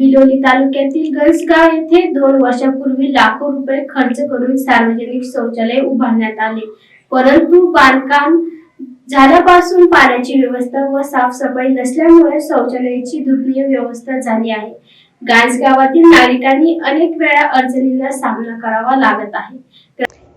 बिलोली तालुक्यातील गंजगाव येथे दोन वर्षापूर्वी लाखो रुपये खर्च करून सार्वजनिक शौचालय उभारण्यात आले. परंतु बांधकाम झाल्यापासून पाण्याची व्यवस्था व साफसफाई नसल्यामुळे शौचालयाची दुर्नीय व्यवस्था झाली आहे. गांजगावातील नागरिकांनी अनेक वेळा अडचणींना सामना करावा लागत आहे.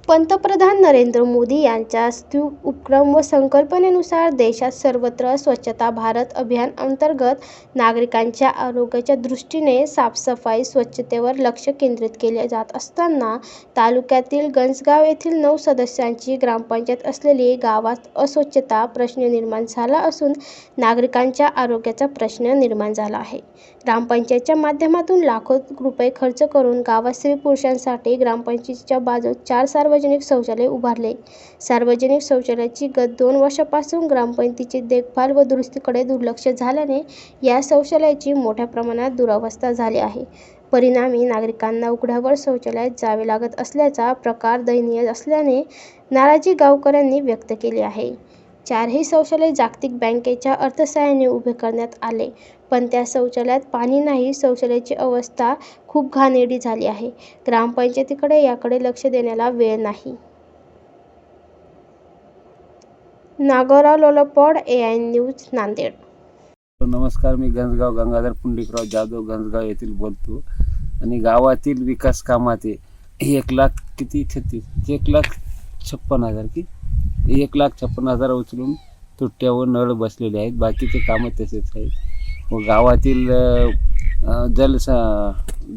पंतप्रधान नरेंद्र मोदी यांच्या स्तु उपक्रम व संकल्पनेनुसार देशात सर्वत्र स्वच्छता भारत अभियान अंतर्गत नागरिकांच्या आरोग्याच्या दृष्टीने साफसफाई स्वच्छतेवर लक्ष केंद्रित केले जात असताना तालुक्यातील गंजगाव येथील नऊ सदस्यांची ग्रामपंचायत असलेली गावात अस्वच्छता प्रश्न निर्माण झाला असून नागरिकांच्या आरोग्याचा प्रश्न निर्माण झाला आहे. ग्रामपंचायतच्या माध्यमातून लाखो रुपये खर्च करून गावात स्त्री पुरुषांसाठी ग्रामपंचायतीच्या बाजूत चार सार्वजनिक सार्वजनिक शौचालय उभारले. सार्वजनिक शौचालयाची गत दोन वर्षापासून ग्रामपंचायतीची देखभाल व दुरुस्तीकडे दुर्लक्ष झाल्याने या शौचालयाची मोठ्या प्रमाणात दुरावस्था झाली आहे. परिणामी नागरिकांना उघड्यावर शौचालयात जावे लागत असल्याचा प्रकार दयनीय असल्याने नाराजी गावकऱ्यांनी व्यक्त केली आहे. चारही शौचालय जागतिक बँकेच्या अर्थसहाय्याने उभे करण्यात आले. पण त्या शौचालयात पाणी नाही शौचालयाची अवस्था खूप घाणेरडी झाली आहे. ग्रामपंचायतीकडे याकडे लक्ष देण्याला वेळ नाही. Nagorao Lolpad A I news Nanded. नमस्कार मी गंजगाव गंगाधर पुंडिकराव जाधव गंजगाव येथील बोलतो. आणि गावातील विकास कामात एक लाख किती? छत्तीस एक लाख छप्पन हजार की एक लाख छप्पन हजार उचलून तुट्ट्यावर नळ बसलेले आहेत. बाकीचे कामं तसेच आहेत. व गावातील जलसा जल स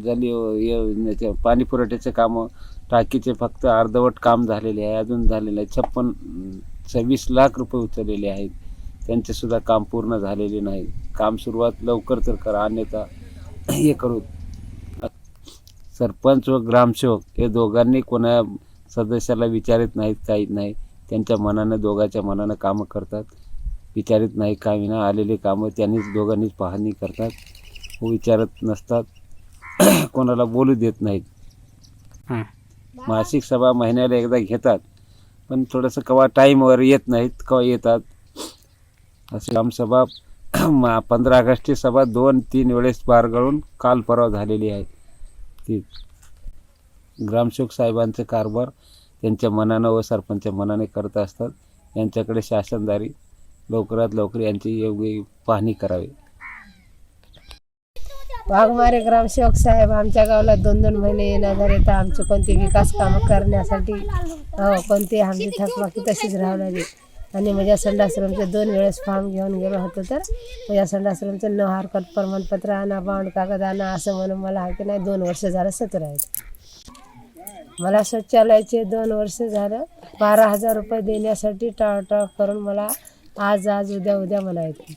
जल योजनेचे पाणी पुरवठ्याचे कामं टाकीचे फक्त अर्धवट काम झालेले आहे. अजून झालेले आहे छप्पन सव्वीस लाख रुपये उचललेले आहेत. त्यांचेसुद्धा काम पूर्ण झालेले नाही. काम सुरुवात लवकर तर करा. अन्यथा हे करू. सरपंच व ग्रामसेवक हे दोघांनी कोणा सदस्याला विचारित नाहीत काहीच नाही त्यांच्या मनानं दोघांच्या मनानं कामं करतात. विचारित नाही काय विना आलेले कामं त्यांनीच दोघांनीच पाहणी करतात. व विचारत नसतात. कोणाला बोलू देत नाहीत. मासिक सभा महिन्याला एकदा घेतात. पण थोडंसं कवा टाईमवर येत नाहीत कवा येतात. अशी ग्रामसभा मा- पंधरा ऑगस्टची सभा दोन तीन वेळेस पार करून काल परवा झालेली आहे ती. ग्रामसेवक साहेबांचे कारभार त्यांच्या मनानं व सरपंच मनाने करत असतात. यांच्याकडे शासनदारी लवकरात लवकर यांची योग्य पाहणी करावी. वाघमारे ग्रामसेवक साहेब आमच्या गावाला दोन दोन महिने येणार झाले तर आमचे कोणते विकास कामं करण्यासाठी हो कोणते आमची थकबाकी तशीच राहणारी आणि माझ्या संडाश्रमचे दोन वेळेस फॉर्म घेऊन गेलो होतो तर माझ्या संडासरमचं न हरकत प्रमाणपत्र आणा बाउंड कागद आणा असं म्हणून मला हा की नाही दोन वर्ष झालं सत्र आहेत. मला शौचालयाचे दोन वर्ष झालं. बारा हजार रुपये देण्यासाठी टाळटाळ करून मला आज आज उद्या उद्या म्हणायचं.